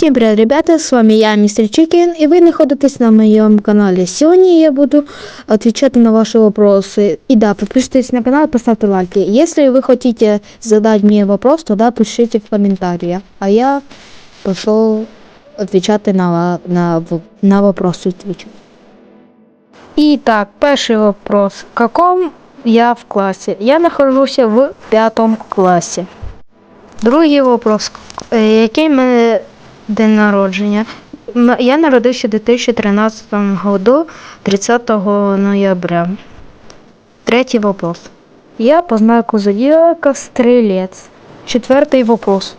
Всем привет, ребята, с вами я, мистер Чикен, и вы находитесь на моем канале. Сегодня я буду отвечать на ваши вопросы. И да, подпишитесь на канал, поставьте лайки. Если вы хотите задать мне вопрос, тогда пишите в комментариях. А я пошел отвечать на, на, в- на вопросы. отвечать. Итак, перший вопрос. В каком я в классе? Я нахожусь в пятом классе. Другий вопрос. Е, Який в мене день народження? М- Я народився у 2013 году 30 ноября. Третій вопрос. Я по знаку зодиака стрелец. Четвертый вопрос.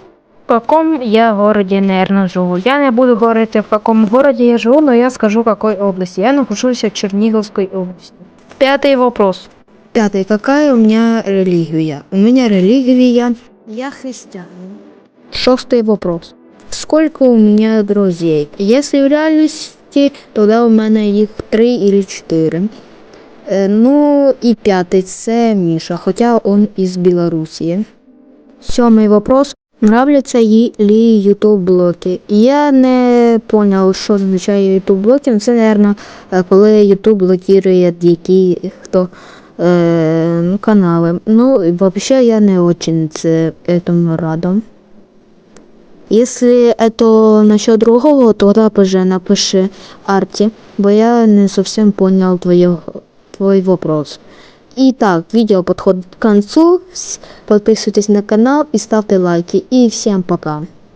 В каком я городе, наверное, живу? Я не буду говорить, в каком городе я живу, но я скажу, в какой области. Я нахожусь в Черниговской области. Пятый вопрос. Пятый. Какая у меня религия? У меня религия... Я христианин. Шестый вопрос. Сколько у меня друзей? Если в реальности, тогда у мене їх три или чотири. Е, ну і п'ятий це Міша, хоча він із Білорусі. Сьомий вопрос. Нравляться лі ютуб блоки. Я не поняв, що означає ютуб блоки. Це, мабуть, коли ютуб блокує які хто е, ну, канали. Ну, взагалі я не це этому рада. Если это насчет другого, то тогда позже напиши Арти, бо я не совсем понял твоє, твой вопрос. Итак, видео подходит к концу. Подписывайтесь на канал и ставьте лайки. И всем пока.